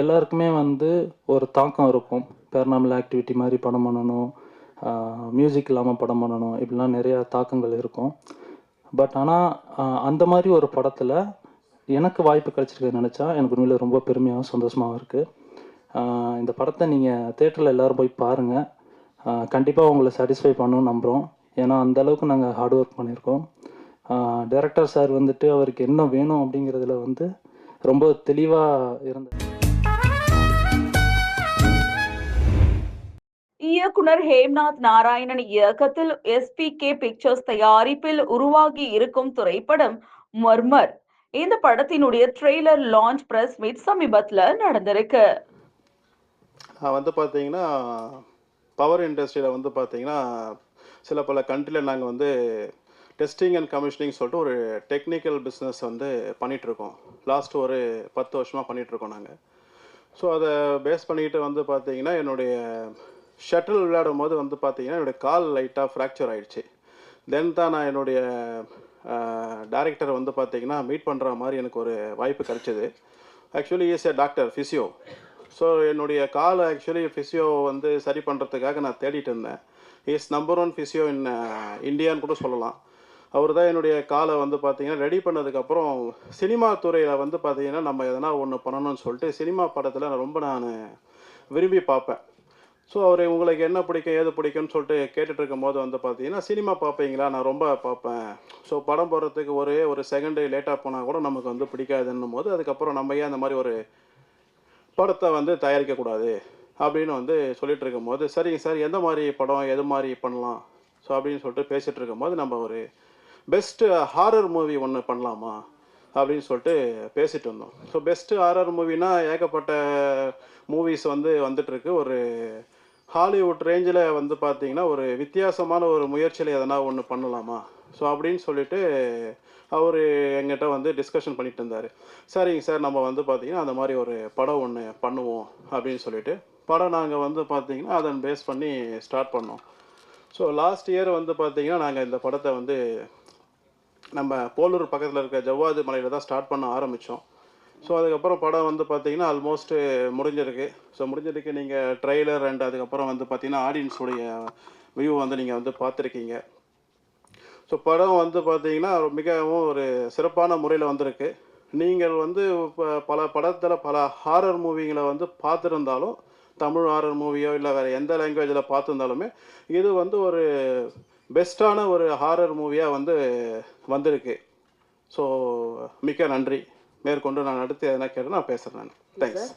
எல்லாருக்குமே வந்து ஒரு தாக்கம் இருக்கும். பேரனாமல் ஆக்டிவிட்டி மாதிரி படம் பண்ணணும். மியூசிக் இல்லாமல் படம் பண்ணணும். இப்படிலாம் நிறையா தாக்கங்கள் இருக்கும். பட் ஆனால் அந்த மாதிரி ஒரு படத்தில் எனக்கு வாய்ப்பு கிடச்சிருக்கு நினச்சா எனக்கு உண்மையில் ரொம்ப பெருமையாகவும் சந்தோஷமாகவும் இருக்குது இந்த படத்தை நீங்கள் தேட்டரில் எல்லோரும் போய் பாருங்கள் கண்டிப்பாக உங்களை சாட்டிஸ்ஃபை பண்ணணும்னு நம்புகிறோம் ஏன்னா அந்தளவுக்கு நாங்கள் ஹார்ட் ஒர்க் பண்ணியிருக்கோம். டைரக்டர் சார் வந்துட்டு அவருக்கு என்ன வேணும் அப்படிங்கிறதுல வந்து ரொம்ப தெளிவாக இருந்தது இயக்குனர் ஹேம்நாத் நாராயணன் இயக்கத்தில் எஸ்பிகே பிக்சர்ஸ் தயாரிப்பில் உருவாகி இருக்கும் திரைப்படம் மர்மர். இந்த படத்தினுடைய ட்ரெய்லர் லான்ச் பிரஸ் மீட் சமீபத்தில் நடந்திருக்கு. வந்து பார்த்தீங்கன்னா பவர் இண்டஸ்ட்ரியில் வந்து பார்த்தீங்கன்னா சில பல கண்ட்ரியில் நாங்கள் வந்து டெஸ்டிங் அண்ட் கமிஷனிங் சொல்லிட்டு ஒரு டெக்னிக்கல் பிஸ்னஸ் வந்து பண்ணிகிட்ருக்கோம் லாஸ்ட் ஒரு பத்து வருஷமாக பண்ணிகிட்ருக்கோம் நாங்கள் ஸோ அதை பேஸ் பண்ணிக்கிட்டு வந்து பார்த்தீங்கன்னா என்னுடைய ஷட்டில் விளையாடும் போது வந்து பார்த்தீங்கன்னா என்னுடைய கால் லைட்டாக ஃப்ராக்சர் ஆயிடுச்சு. தென் தான் நான் என்னுடைய டேரக்டர் வந்து பார்த்தீங்கன்னா மீட் பண்ணுற மாதிரி எனக்கு ஒரு வாய்ப்பு கிடைச்சிது. Actually is a doctor physio so என்னுடைய கால் ஆக்சுவலி ஃபிசியோ வந்து சரி பண்ணுறதுக்காக நான் தேடிட்டு இருந்தேன். Is number one physio in இந்தியான்னு கூட சொல்லலாம். அவர் தான் என்னுடைய காலை வந்து பார்த்தீங்கன்னா ரெடி பண்ணதுக்கப்புறம் சினிமா துறையில் வந்து பார்த்தீங்கன்னா நம்ம எதனா ஒன்று பண்ணணும்னு சொல்லிட்டு சினிமா படத்தில் நான் ரொம்ப நான் விரும்பி பார்ப்பேன். ஸோ அவர் உங்களுக்கு என்ன பிடிக்கும் ஏது பிடிக்கும்னு சொல்லிட்டு கேட்டுட்டு இருக்கும்போது வந்து பார்த்தீங்கன்னா சினிமா பார்ப்பீங்களா? நான் ரொம்ப பார்ப்பேன். ஸோ படம் போடுறதுக்கு ஒரே ஒரு செகண்டு லேட்டாக போனால் கூட நமக்கு வந்து பிடிக்காதுன்னும் போது அதுக்கப்புறம் நம்ம ஏன் அந்த மாதிரி ஒரு படத்தை வந்து தயாரிக்கக்கூடாது அப்படின்னு வந்து சொல்லிட்டு இருக்கும்போது சரிங்க சார் எந்த மாதிரி படம் எது மாதிரி பண்ணலாம்? ஸோ அப்படின்னு சொல்லிட்டு பேசிகிட்டு இருக்கும்போது நம்ம ஒரு பெஸ்ட்டு ஹாரர் மூவி ஒன்று பண்ணலாமா? அப்படின்னு சொல்லிட்டு பேசிட்டு இருந்தோம். ஸோ பெஸ்ட்டு ஹாரர் மூவினா ஏகப்பட்ட மூவிஸ் வந்து வந்துட்டுருக்கு. ஒரு ஹாலிவுட் ரேஞ்சில் வந்து பார்த்தீங்கன்னா ஒரு வித்தியாசமான ஒரு முயற்சியில் எதனா ஒன்று பண்ணலாமா? ஸோ அப்படின்னு சொல்லிட்டு அவர் எங்கிட்ட வந்து டிஸ்கஷன் பண்ணிட்டு இருந்தார். சரிங்க சார் நம்ம வந்து பார்த்தீங்கன்னா அந்த மாதிரி ஒரு படம் ஒன்று பண்ணுவோம் அப்படின்னு சொல்லிட்டு. படம் நாங்கள் வந்து பார்த்திங்கன்னா அதன் பேஸ் பண்ணி ஸ்டார்ட் பண்ணோம். ஸோ லாஸ்ட் இயர் வந்து பார்த்தீங்கன்னா நாங்கள் இந்த படத்தை வந்து நம்ம போலூர் பக்கத்தில் இருக்க ஜவ்வாது மலையில் தான் ஸ்டார்ட் பண்ண ஆரம்பித்தோம் ஸோ அதுக்கப்புறம் படம் வந்து பார்த்தீங்கன்னா ஆல்மோஸ்ட் முடிஞ்சிருக்கு. ஸோ முடிஞ்சிருக்கு நீங்கள் ட்ரெய்லர் அண்ட் அதுக்கப்புறம் வந்து பார்த்தீங்கன்னா ஆடியன்ஸுடைய வியூ வந்து நீங்கள் வந்து பார்த்துருக்கீங்க ஸோ படம் வந்து பார்த்தீங்கன்னா மிகவும் ஒரு சிறப்பான முறையில் வந்திருக்கு. நீங்கள் வந்து இப்போ பல படத்தில் பல ஹாரர் மூவிங்களை வந்து பார்த்துருந்தாலும் தமிழ் ஹாரர் மூவியோ இல்லை வேறு எந்த லாங்குவேஜில் பார்த்துருந்தாலுமே இது வந்து ஒரு பெஸ்ட்டான ஒரு ஹாரர் மூவியாக வந்து வந்திருக்கு. ஸோ மிக்க நன்றி. மேற்கொண்டு நான் அடுத்து எதனா கேட்டு நான் பேசுகிறேன் நான். தேங்க்ஸ்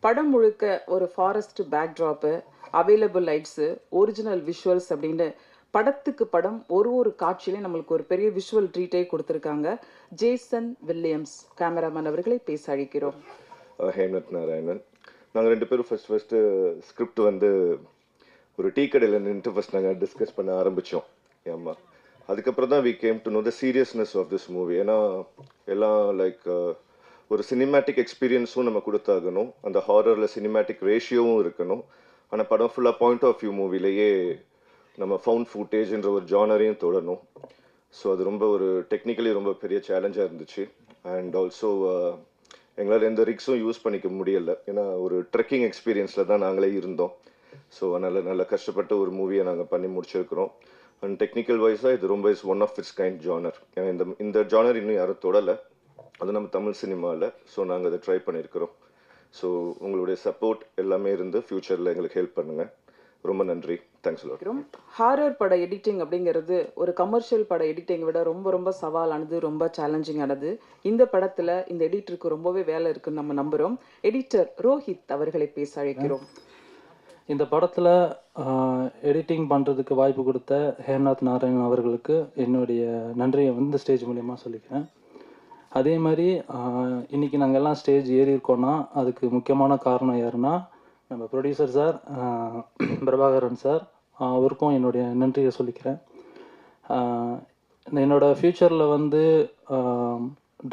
படம் முழுக்க ஒரு forest backdrop available lights original visuals அப்படின்னு படத்துக்கு படம் ஒரு ஒரு காட்சியிலையும் நம்மளுக்கு ஒரு பெரிய விஷுவல் ட்ரீட்டே கொடுத்துருக்காங்க. ஜேசன் வில்லியம்ஸ் கேமராமேன் அவர்களை பேச அழைக்கிறோம். ஹேமத் நாராயணன். நாங்கள் ரெண்டு பேரும் ஃபர்ஸ்ட் ஃபஸ்ட்டு ஸ்கிரிப்ட் வந்து ஒரு டீ கடையில் நின்று ஃபஸ்ட் நாங்கள் டிஸ்கஸ் பண்ண ஆரம்பித்தோம் ஆமாம் அதுக்கப்புறம் தான் we came to know the seriousness of this movie ஏன்னா எல்லாம் லைக் uh, ஒரு சினிமேட்டிக் எக்ஸ்பீரியன்ஸும் நம்ம கொடுத்தாகணும். அந்த ஹாரரில் சினிமேட்டிக் ரேஷியோவும் இருக்கணும். ஆனால் படம் ஃபுல்லாக பாயிண்ட் ஆஃப் வியூ மூவிலேயே நம்ம ஃபவுண்ட் ஃபுட்டேஜ்ன்ற ஒரு ஜானரையும் தொடணும். ஸோ அது ரொம்ப ஒரு டெக்னிக்கலி ரொம்ப பெரிய சேலஞ்சாக இருந்துச்சு. அண்ட் ஆல்சோ uh, எங்களால் எந்த ரிக்ஸும் யூஸ் பண்ணிக்க முடியல. ஏன்னா ஒரு ட்ரெக்கிங் எக்ஸ்பீரியன்ஸில் தான் நாங்களே இருந்தோம். ஸோ அதனால் நல்ல கஷ்டப்பட்டு ஒரு மூவியை நாங்கள் பண்ணி முடிச்சிருக்கிறோம். அண்ட் டெக்னிக்கல் வைஸாக இது ரொம்ப is one of its kind genre ஏன்னா இந்த இந்த ஜானர் இன்னும் யாரும் தொடலை. அது நம்ம தமிழ் சினிமாவில் ஸோ நாங்கள் அதை ட்ரை பண்ணியிருக்கிறோம் ஸோ உங்களுடைய சப்போர்ட் எல்லாமே இருந்து ஃப்யூச்சரில் எங்களுக்கு ஹெல்ப் பண்ணுங்கள் ரொம்ப நன்றி. தேங்க்ஸ் ரொம்ப ஹாரர் பட எடிட்டிங் அப்படிங்கிறது ஒரு கமர்ஷியல் பட எடிட்டிங்கை விட ரொம்ப ரொம்ப சவாலானது ரொம்ப சேலஞ்சிங்கானது இந்த படத்தில் இந்த எடிட்டருக்கு ரொம்பவே வேலை இருக்குன்னு நம்ம நம்புகிறோம் எடிட்டர் ரோஹித் அவர்களை பேச அழைக்கிறோம். இந்த படத்தில் எடிட்டிங் பண்ணுறதுக்கு வாய்ப்பு கொடுத்த ஹேம்நாத் நாராயணன் அவர்களுக்கு என்னுடைய நன்றியை வந்து ஸ்டேஜ் மூலியமாக சொல்லிக்கிறேன். அதே மாதிரி இன்றைக்கி இன்னைக்கு நாங்கள் எல்லாம் ஸ்டேஜ் ஏறி அதுக்கு முக்கியமான காரணம் யாருன்னா நம்ம ப்ரொடியூசர் சார் பிரபாகரன் சார் அவருக்கும் என்னுடைய நன்றியை சொல்லிக்கிறேன். என்னோடய ஃப்யூச்சரில் வந்து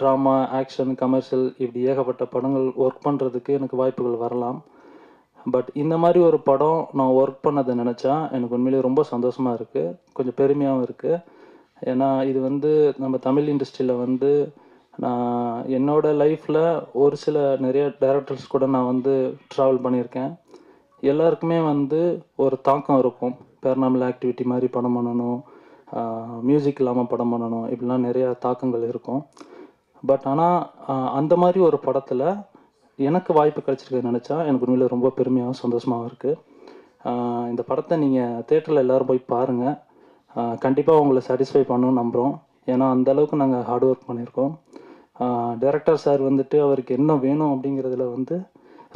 ட்ராமா ஆக்ஷன் கமர்ஷியல் இப்படி ஏகப்பட்ட படங்கள் ஒர்க் பண்ணுறதுக்கு எனக்கு வாய்ப்புகள் வரலாம். பட் இந்த மாதிரி ஒரு படம் நான் ஒர்க் பண்ணதை நினச்சா எனக்கு உண்மையிலேயே ரொம்ப சந்தோஷமாக இருக்குது கொஞ்சம் பெருமையாகவும் இருக்குது ஏன்னா இது வந்து நம்ம தமிழ் இண்டஸ்ட்ரியில் வந்து நான் என்னோட லைஃப்பில் ஒரு சில நிறைய டேரக்டர்ஸ் கூட நான் வந்து ட்ராவல் பண்ணியிருக்கேன். எல்லாருக்குமே வந்து ஒரு தாக்கம் இருக்கும். பேரனாமல் ஆக்டிவிட்டி மாதிரி படம் பண்ணணும் மியூசிக் இல்லாமல் படம் பண்ணணும் இப்படிலாம் நிறையா தாக்கங்கள் இருக்கும். பட் ஆனால் அந்த மாதிரி ஒரு படத்தில் எனக்கு வாய்ப்பு கிடைச்சிருக்கு நினச்சா எனக்கு உண்மையில் ரொம்ப பெருமையாகவும் சந்தோஷமாகவும் இருக்குது இந்த படத்தை நீங்கள் தேட்டரில் எல்லோரும் போய் பாருங்கள் கண்டிப்பாக உங்களை சாட்டிஸ்ஃபை பண்ணணும்னு நம்புகிறோம் ஏன்னா அந்த அளவுக்கு நாங்கள் ஹார்ட் ஒர்க் பண்ணியிருக்கோம். டைரக்டர் சார் வந்துட்டு அவருக்கு என்ன வேணும் அப்படிங்கிறதுல வந்து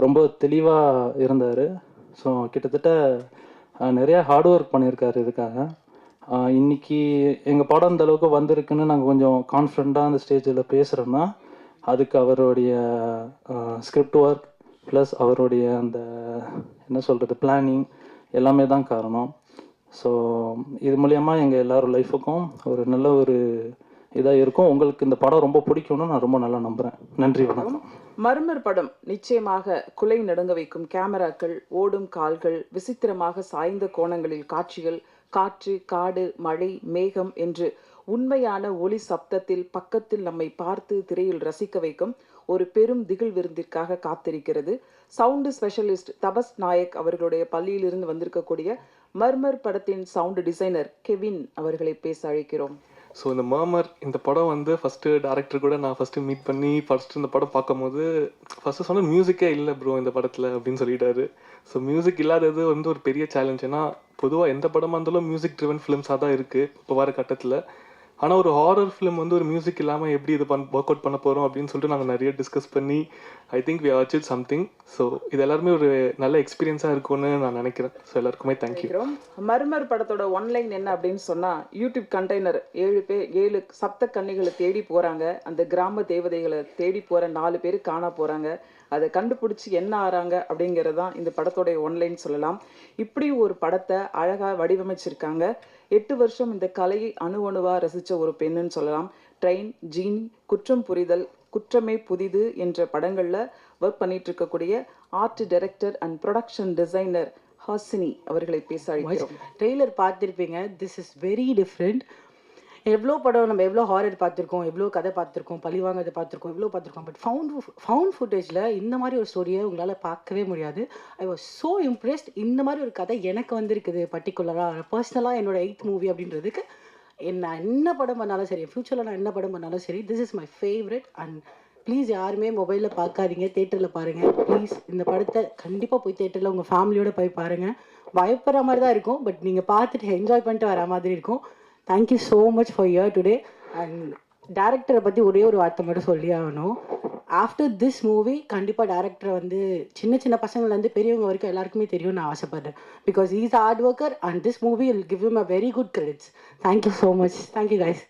ரொம்ப தெளிவாக இருந்தார். ஸோ கிட்டத்தட்ட நிறையா ஹார்ட் ஒர்க் பண்ணியிருக்காரு இதுக்காக. இன்றைக்கி இன்னைக்கு எங்கள் படம் அந்தளவுக்கு வந்திருக்குன்னு நாங்கள் கொஞ்சம் கான்ஃபிடண்ட்டாக அந்த ஸ்டேஜில் பேசுகிறோன்னா அதுக்கு அவருடைய ஸ்கிரிப்ட் ஒர்க் ப்ளஸ் அவருடைய அந்த என்ன சொல்கிறது பிளானிங் எல்லாமே தான் காரணம். ஸோ இது மூலயமா எங்கள் எல்லாரும் லைஃபுக்கும் ஒரு நல்ல ஒரு இதாக இருக்கும். உங்களுக்கு இந்த படம் ரொம்ப பிடிக்கும்னு நான் ரொம்ப நல்லா நம்புகிறேன் நன்றி வணக்கம். மர்மர் படம் நிச்சயமாக குலை நடுங்க வைக்கும் கேமராக்கள் ஓடும் கால்கள் விசித்திரமாக சாய்ந்த கோணங்களில் காட்சிகள் காற்று காடு மழை மேகம் என்று உண்மையான ஒலி சப்தத்தில் பக்கத்தில் நம்மை பார்த்து திரையில் ரசிக்க வைக்கும் ஒரு பெரும் திகில் விருந்திற்காக காத்திருக்கிறது. சவுண்டு ஸ்பெஷலிஸ்ட் தபஸ் நாயக் அவர்களுடைய பள்ளியிலிருந்து வந்திருக்கக்கூடிய மர்மர் படத்தின் சவுண்டு டிசைனர் கெவின் அவர்களை பேச அழைக்கிறோம். ஸோ இந்த மர்மர் இந்த படம் வந்து ஃபஸ்ட்டு டேரக்டர் கூட நான் ஃபஸ்ட்டு மீட் பண்ணி ஃபஸ்ட்டு இந்த படம் பார்க்கும்போது ஃபஸ்ட்டு சொன்ன மியூசிக்கே இல்லை ப்ரோ இந்த படத்தில் அப்படின்னு சொல்லிட்டாரு. ஸோ மியூசிக் இல்லாதது வந்து ஒரு பெரிய சேலஞ்ச் ஏன்னா பொதுவாக எந்த படமாக இருந்தாலும் மியூசிக் ட்ரிவன் ஃபிலிம்ஸாக தான் இருக்குது இப்போ வர கட்டத்தில். ஆனால் ஒரு ஹாரர் ஃபிலிம் வந்து ஒரு மியூசிக் இல்லாமல் எப்படி இது பண் ஒர்க் அவுட் பண்ண போகிறோம் அப்படின்னு சொல்லிட்டு நாங்கள் நிறைய டிஸ்கஸ் பண்ணி I think we achieve something so இது எல்லாருமே ஒரு நல்ல எக்ஸ்பீரியன்ஸாக இருக்கும்னு நான் நினைக்கிறேன். ஸோ எல்லாருக்குமே தேங்க்யூ மருமர் மர்மர் படத்தோட ஒன்லைன் என்ன அப்படின்னு சொன்னால் யூடியூப் கண்டெய்னர் ஏழு பேர் ஏழு சப்த கன்னிகளை தேடி போகிறாங்க அந்த கிராம தேவதைகளை தேடி போகிற நாலு பேர் காண போகிறாங்க அதை கண்டுபிடிச்சி என்ன ஆறாங்க அப்படிங்கிறது தான் இந்த படத்தோடைய ஒன்லைன் சொல்லலாம். இப்படி ஒரு படத்தை அழகாக வடிவமைச்சிருக்காங்க. எட்டு வருஷம் இந்த கலையை அணு அணுவா ரசிச்ச ஒரு பெண்ணுன்னு சொல்லலாம். ட்ரெயின் ஜீனி குற்றம் புரிதல் குற்றமே புதிது என்ற படங்கள்ல ஒர்க் பண்ணிட்டு இருக்கக்கூடிய art director and production designer Hasini அவர்களை பேச அழைக்கிறோம். ட்ரெய்லர் பார்த்துருப்பீங்க. திஸ் இஸ் வெரி டிஃப்ரெண்ட் எவ்வளோ படம் நம்ம எவ்வளோ ஹாரர் பார்த்துருக்கோம் எவ்வளோ கதை பார்த்துருக்கோம் பழி வாங்கிறத பார்த்துருக்கோம் எவ்வளோ பார்த்துருக்கோம் பட் ஃபவுண்ட் ஃபவுண்ட் ஃபுட்டேஜில் இந்த மாதிரி ஒரு ஸ்டோரியை உங்களால் பார்க்கவே முடியாது. ஐ வாஸ் ஸோ இம்ப்ரெஸ்ட் இந்த மாதிரி ஒரு கதை எனக்கு வந்திருக்குது பர்டிகுலராக பர்சனலாக என்னோட எயித் மூவி அப்படின்றதுக்கு. என்ன என்ன படம் பண்ணாலும் சரி ஃப்யூச்சரில் நான் என்ன படம் பண்ணாலும் சரி this is my favourite and please யாருமே மொபைலில் பார்க்காதீங்க தேட்டரில் பாருங்கள் ப்ளீஸ் இந்த படத்தை கண்டிப்பாக போய் தேட்டரில் உங்கள் ஃபேமிலியோட போய் பாருங்கள் பயப்படுற மாதிரி தான் இருக்கும் பட் நீங்கள் பார்த்துட்டு என்ஜாய் பண்ணிட்டு வர மாதிரி இருக்கும். Thank you so much for year today and டேரக்டரை பற்றி ஒரே ஒரு வார்த்தை மட்டும் சொல்லி ஆகணும். ஆஃப்டர் திஸ் மூவி கண்டிப்பாக டேரக்டரை வந்து சின்ன சின்ன பசங்கள்லேருந்து பெரியவங்க வரைக்கும் எல்லாருக்குமே தெரியும் நான் ஆசைப்படுறேன். Because is hard worker and this movie will give him a very good credits thank you so much thank you guys